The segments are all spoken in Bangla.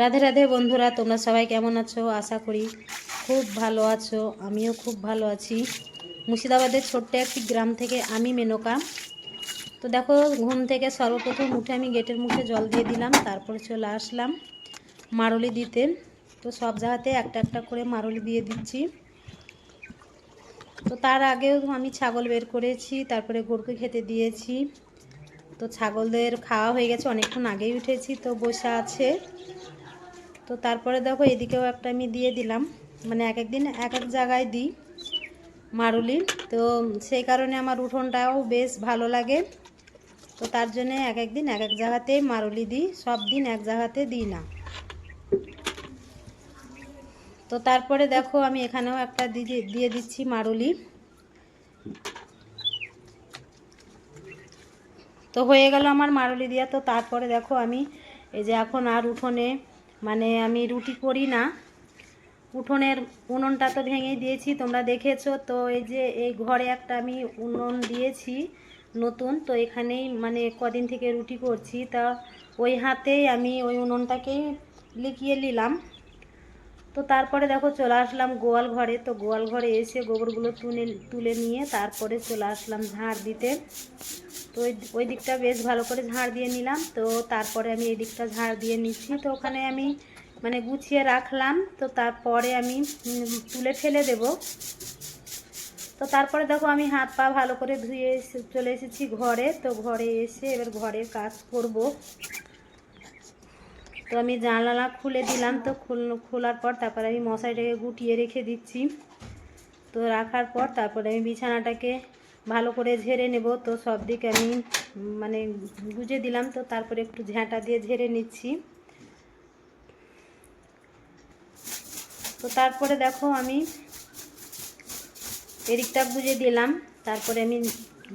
রাধে রাধে বন্ধুরা, তোমরা সবাই কেমন আছো? আশা করি খুব ভালো আছো, আমিও খুব ভালো আছি। মুর্শিদাবাদের ছোট্ট একটি গ্রাম থেকে আমি মেনকা। তো দেখো, ঘুম থেকে সর্বপ্রথম উঠে আমি গেটের মুখে জল দিয়ে দিলাম, তারপরে চলে আসলাম মারলি দিতে। তো সব জায়গাতে একটা একটা করে মারলি দিয়ে দিচ্ছি। তো তার আগেও আমি ছাগল বের করেছি, তারপরে গরুকে খেতে দিয়েছি। তো ছাগলদের খাওয়া হয়ে গেছে, অনেকক্ষণ আগেই উঠেছি। তো বসে আছে তো তারপরে দেখো এদিকেও একটা আমি দিয়ে দিলাম। মানে এক এক দিন এক এক জায়গায় দিই মারুলি তো সেই কারণে আমার উঠোনটাও বেশ ভালো লাগে। তো তার জন্য এক এক দিন এক এক জায়গাতেই মারুলি দিই, সব দিন এক জায়গাতে দিই না। তো তারপরে দেখো আমি এখানেও একটা দিয়ে দিচ্ছি মারুলি। তো হয়ে গেল আমার মারুলি দিয়া তো তারপরে দেখো আমি এই যে এখন আর উঠোনে মানে আমি রুটি করি না। উঠোনের উনুনটা তো ভেঙে দিয়েছি, তোমরা দেখেছ। তো এই যে এই ঘরে একটা আমি উনুন দিয়েছি নতুন, তো এখানেই মানে কদিন থেকে রুটি করছি। তা ওই হাতেই আমি ওই উনুনটাকেই লিখিয়ে নিলাম। তো তারপরে দেখো চলে আসলাম গোয়াল ঘরে। তো গোয়াল ঘরে এসে গোবরগুলো তুলে তুলে নিয়ে তারপরে চলে আসলাম ঝাড় দিতে। তো ওই দিকটা বেশ ভালো করে ঝাড় দিয়ে নিলাম। তো তারপরে আমি এই দিকটা ঝাড় দিয়ে নিচ্ছি। তো ওখানে আমি মানে গুছিয়ে রাখলাম। তো তারপরে আমি তুলে ফেলে দেব। তো তারপরে দেখো আমি হাত পা ভালো করে ধুয়ে চলে এসেছি ঘরে। তো ঘরে এসে এবার ঘরের কাজ করব। তো আমি জানালা খুলে দিলাম, তো খোলার পর তারপরে আমি মশারিটাকে গুটিয়ে রেখে দিচ্ছি। তো রাখার পর তারপরে আমি বিছানাটাকে ভালো করে ঝেড়ে নেব। তো সব দিক আমি মানে গুজে দিলাম, তো তারপরে একটু ঝ্যাঁটা দিয়ে ঝেড়ে নিচ্ছি। তো তারপরে দেখো আমি এদিকটা গুজে দিলাম। তারপরে আমি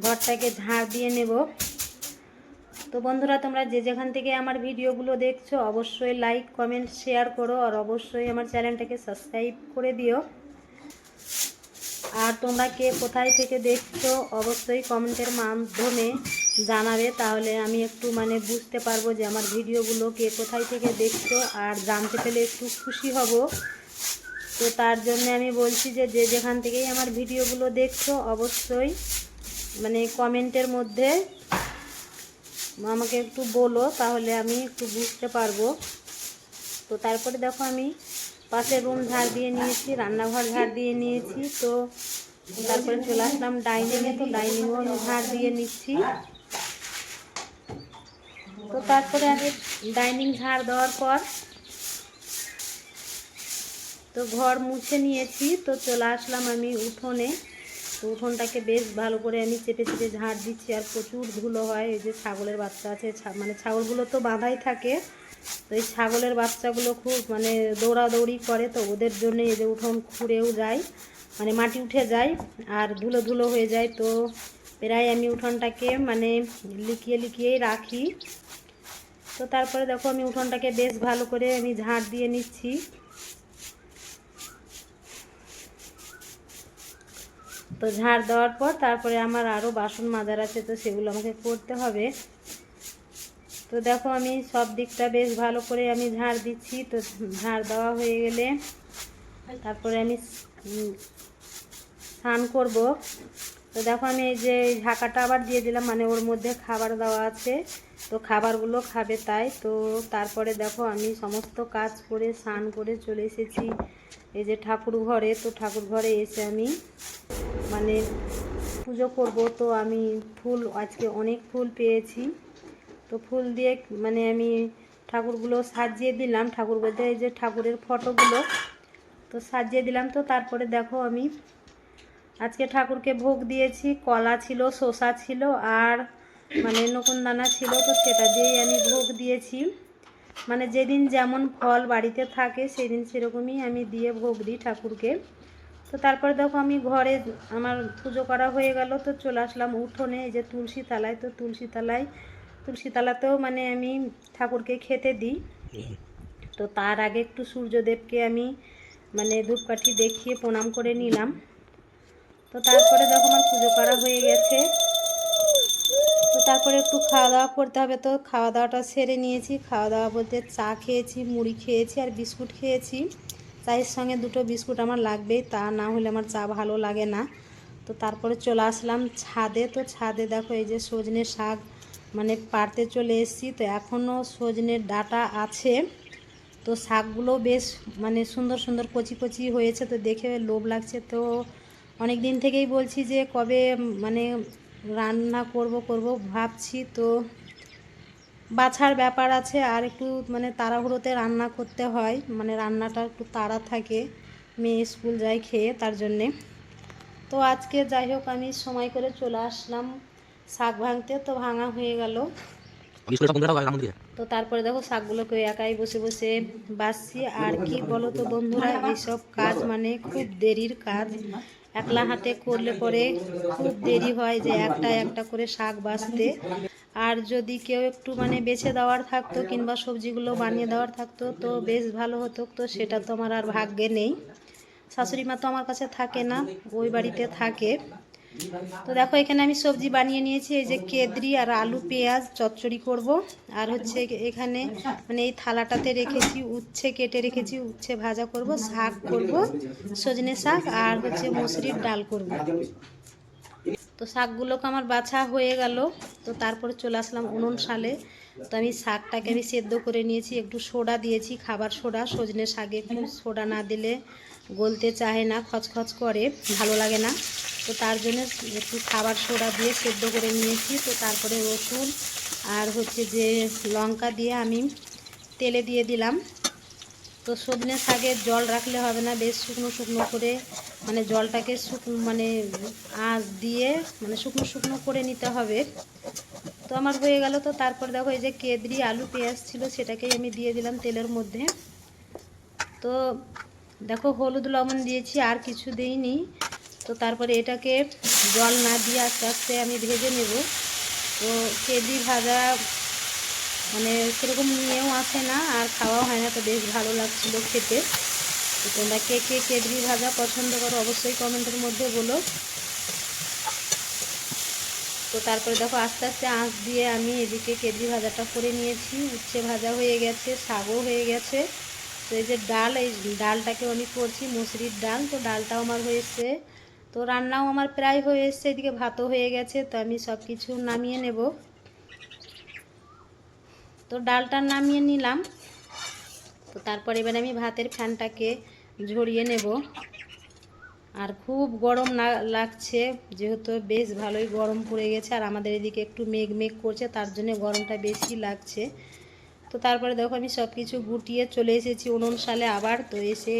ঘরটাকে ঝাড় দিয়ে নেব। তো বন্ধুরা, তোমরা যে যেখান থেকে আমার ভিডিওগুলো দেখছ, অবশ্যই লাইক কমেন্ট শেয়ার করো আর অবশ্যই আমার চ্যানেলটাকে সাবস্ক্রাইব করে দিও। আর তোমরা কে কোথায় থেকে দেখছ, অবশ্যই কমেন্টের মাধ্যমে জানাবে। তাহলে আমি একটু মানে বুঝতে পারব যে আমার ভিডিওগুলো কে কোথায় থেকে দেখছ আর জানতে পেলে একটু খুশি হব। তো তার জন্য আমি বলছি যে যে যেখান থেকেই আমার ভিডিওগুলো দেখছ, অবশ্যই মানে কমেন্টের মধ্যে আমাকে একটু বলো, তাহলে আমি একটু বুঝতে পারব। তো তারপরে দেখো আমি পাশের রুম ঝাড় দিয়ে নিয়েছি, রান্নাঘর ঝাড় দিয়ে নিয়েছি। তো তারপরে চলে আসলাম ডাইনিংয়ে তো ডাইনিংও আমি ঝাড় দিয়ে নিচ্ছি। তো তারপরে আমি ডাইনিং ঝাড় দেওয়ার পর তো ঘর মুছে নিয়েছি। তো চলে আসলাম আমি উঠোনে। তো উঠোনটাকে বেশ ভালো করে আমি চেপে চেপে ঝাড় দিচ্ছি আর প্রচুর ধুলো হয়, এই যে ছাগলের বাচ্চা আছে মানে ছাগলগুলো তো বাঁধাই থাকে, তো এই ছাগলের বাচ্চাগুলো খুব মানে দৌড়াদৌড়ি করে, তো ওদের জন্য এই যে উঠোন খুঁড়েও যায় মানে মাটি উঠে যায় আর ধুলো ধুলো হয়ে যায়, তো প্রায় আমি উঠোনটাকে মানে লিখিয়ে লিখিয়েই রাখি। তো তারপরে দেখো আমি উঠোনটাকে বেশ ভালো করে আমি ঝাড় দিয়ে নিচ্ছি। তো ঝাড় দেওয়ার পর তারপরে আমার আরও বাসন মাজার আছে, তো সেগুলো আমাকে করতে হবে। তো দেখো আমি সব দিকটা বেশ ভালো করে আমি ঝাড় দিচ্ছি, তো ঝাড় দেওয়া হয়ে গেলে তারপরে আমি স্নান করব। তো দেখো আমি এই যে ঢাকাটা আবার দিয়ে দিলাম মানে ওর মধ্যে খাবার দেওয়া আছে। তো খাবারগুলো খাবে তাই। তো তারপরে দেখো আমি সমস্ত কাজ করে, স্নান করে চলে এসেছি। এই যে ঠাকুর ঘরে, তো ঠাকুর ঘরে এসে আমি মানে পুজো করব। তো আমি ফুল, আজকে অনেক ফুল পেয়েছি। তো ফুল দিয়ে মানে আমি ঠাকুরগুলো সাজিয়ে দিলাম। ঠাকুর বলতে এই যে ঠাকুরের ফটোগুলো তো সাজিয়ে দিলাম। তো তারপরে দেখো আমি আজকে ঠাকুরকে ভোগ দিয়েছি, কলা ছিল, শসা ছিল আর মানে নকুনদানা ছিল, তো সেটা দিয়েই আমি ভোগ দিয়েছি। মানে যেদিন যেমন ফল বাড়িতে থাকে, সেদিন সেরকমই আমি দিয়ে ভোগ দিই ঠাকুরকে। তো তারপরে দেখো আমি ঘরে আমার পুজো করা হয়ে গেল, তো চলে আসলাম উঠোনে, এই যে তুলসী তালায়, তো তুলসী তালায়, তুলসী তালাতেও মানে আমি ঠাকুরকে খেতে দিই। তো তার আগে একটু সূর্যদেবকে আমি মানে ধূপকাঠি দেখিয়ে প্রণাম করে নিলাম। তো তারপরে দেখো আমার পুজো করা হয়ে গেছে। তো তারপরে একটু খাওয়া দাওয়া করতে হবে তো খাওয়া দাওয়াটা সেরে নিয়েছি। খাওয়া দাওয়া বলতে চা খেয়েছি, মুড়ি খেয়েছি আর বিস্কুট খেয়েছি। চায়ের সঙ্গে দুটো বিস্কুট আমার লাগবেই, তা না হলে আমার চা ভালো লাগে না। তো তারপরে চলে আসলাম ছাদে। তো ছাদে দেখো এই যে সজনে শাক মানে পারতে চলে এসেছি। তো এখনও সজনের ডাটা আছে। তো শাকগুলো বেশ মানে সুন্দর সুন্দর কচি কচি হয়েছে। তো দেখে লোভ লাগছে। তো অনেক দিন থেকেই বলছি যে কবে মানে রান্না করব করব ভাবছি তো বাছার ব্যাপার আছে আর একটু মানে তাড়াহুড়োতে রান্না করতে হয় মানে রান্নাটা একটু তাড়া থাকে মেয়ে স্কুল যায় খেয়ে তার জন্যে। তো আজকে যাই হোক আমি সময় করে চলে আসলাম শাক ভাঙতে তো ভাঙা হয়ে গেল। তো তারপরে দেখো শাকগুলোকে একাই বসে বসে বাসছি আর কি বলো তো বন্ধুরা এইসব কাজ মানে খুব দেরির কাজ। একলা হাতে করলে পরে খুব দেরি হয় যে একটা একটা করে শাক বাছতে আর যদি কেউ একটু মানে বেছে দেওয়ার থাকতো কিংবা সবজিগুলো বানিয়ে দেওয়ার থাকতো, তো বেশ ভালো হতো। তো সেটা তো আমার আর ভাগ্যে নেই। শাশুড়ি মা তো আমার কাছে থাকে না, ওই বাড়িতে থাকে। তো দেখো, এখানে আমি সবজি বানিয়ে নিয়েছি। এই যে কেদরি আর আলু, পেঁয়াজ, চচ্চড়ি করব। আর হচ্ছে এখানে মানে এই থালাটাতে রেখেছি উচ্ছে, কেটে রেখেছি উচ্ছে ভাজা করব, শাক করব, সজনে শাক আর হচ্ছে মুসুরির ডাল করব। তো শাকগুলোকে আমার বাছা হয়ে গেল। তো তারপরে চলে আসলাম উনুন সালে তো আমি শাকটাকে আমি সেদ্ধ করে নিয়েছি, একটু সোডা দিয়েছি, খাবার সোডা, সজনে শাকে। একটু সোডা না দিলে গলতে চায় না, খচখচ করে, ভালো লাগে না। তো তার জন্য একটু খাবার সোডা দিয়ে সেদ্ধ করে নিয়েছি। তো তারপরে রসুন আর হচ্ছে যে লঙ্কা দিয়ে আমি তেলে দিয়ে দিলাম। তো সজনে শাকের জল রাখলে হবে না, বেশ শুকনো শুকনো করে মানে জলটাকে শুকনো মানে আঁচ দিয়ে মানে শুকনো শুকনো করে নিতে হবে। তো আমার হয়ে গেল তো, তারপর দেখো এই যে কেদরি আলু পেঁয়াজ ছিল, সেটাকেই আমি দিয়ে দিলাম তেলের মধ্যে। তো দেখো হলুদ লবণ দিয়েছি, আর কিছু দিইনি। তো তারপরে এটাকে জল না দিয়ে আস্তে আস্তে আমি ভেজে নেব। তো কেজি ভাজা মানে সেরকম নিয়েও আসে না, আর খাওয়াও হয় না, তো বেশ ভালো লাগছিল খেতে। তো তোমরা কে কে কেদরি ভাজা পছন্দ করো অবশ্যই কমেন্টের মধ্যে বলো। তো তারপরে দেখো আস্তে আস্তে আঁচ দিয়ে আমি এদিকে কেজি ভাজাটা করে নিয়েছি। উচ্ছে ভাজা হয়ে গেছে, শাকও হয়ে গেছে। তো এই যে ডাল, এই ডালটাকেও আমি করছি, মুসুরির ডাল। তো ডালটাও আমার হয়েছে। তো রান্নাও আমার প্রায় হয়ে এসছে, এদিকে ভাতও হয়ে গেছে। তো আমি সব কিছু নামিয়ে নেব। তো ডালটা নামিয়ে নিলাম। তো তারপর এবার আমি ভাতের ফ্যানটাকে ঝরিয়ে নেব। আর খুব গরম না লাগছে যেহেতু বেশ ভালোই গরম পড়ে গেছে আর আমাদের এদিকে একটু মেঘ মেঘ করছে তার জন্য গরমটা বেশি লাগছে। তো তারপরে দেখো আমি সব কিছু গুটিয়ে চলে এসেছি উনুন সালে আবার তো এসে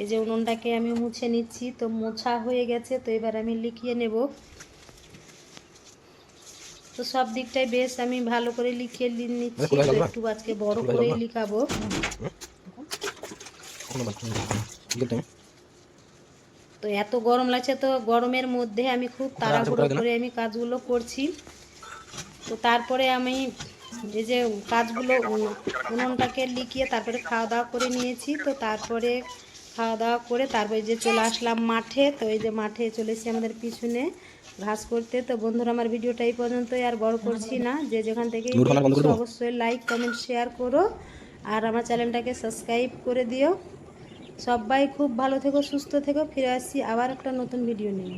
এই যে উনুনটাকে আমি মুছে নিচ্ছি তো মোছা হয়ে গেছে তো এবার আমি লিখিয়ে নেব। তো সব দিকটাই বেশ আমি ভালো করে লিখিয়ে নিচ্ছি একটু আজকে বড় করে লিখাবো। তো এত গরম লাগছে তো গরমের মধ্যে আমি খুব তাড়াহুড়ো করে আমি কাজগুলো করছি। তো তারপরে আমি এই যে কাজগুলো উনুনটাকে লিখিয়ে তারপরে খাওয়া দাওয়া করে নিয়েছি। তো তারপরে খাওয়া দাওয়া করে তারপরে যে চলে আসলাম মাঠে তো এই যে মাঠে চলেছি আমাদের পিছনে ঘাস করতে। তো বন্ধুরা আমার ভিডিওটা এই পর্যন্তই আর বড় করছি না। যে যেখান থেকে? অবশ্যই লাইক কমেন্ট শেয়ার করো। আর আমার চ্যানেলটাকে সাবস্ক্রাইব করে দিও। সবাই খুব ভালো থেকো সুস্থ থেকো ফিরে আসছি আবার একটা নতুন ভিডিও নিয়ে।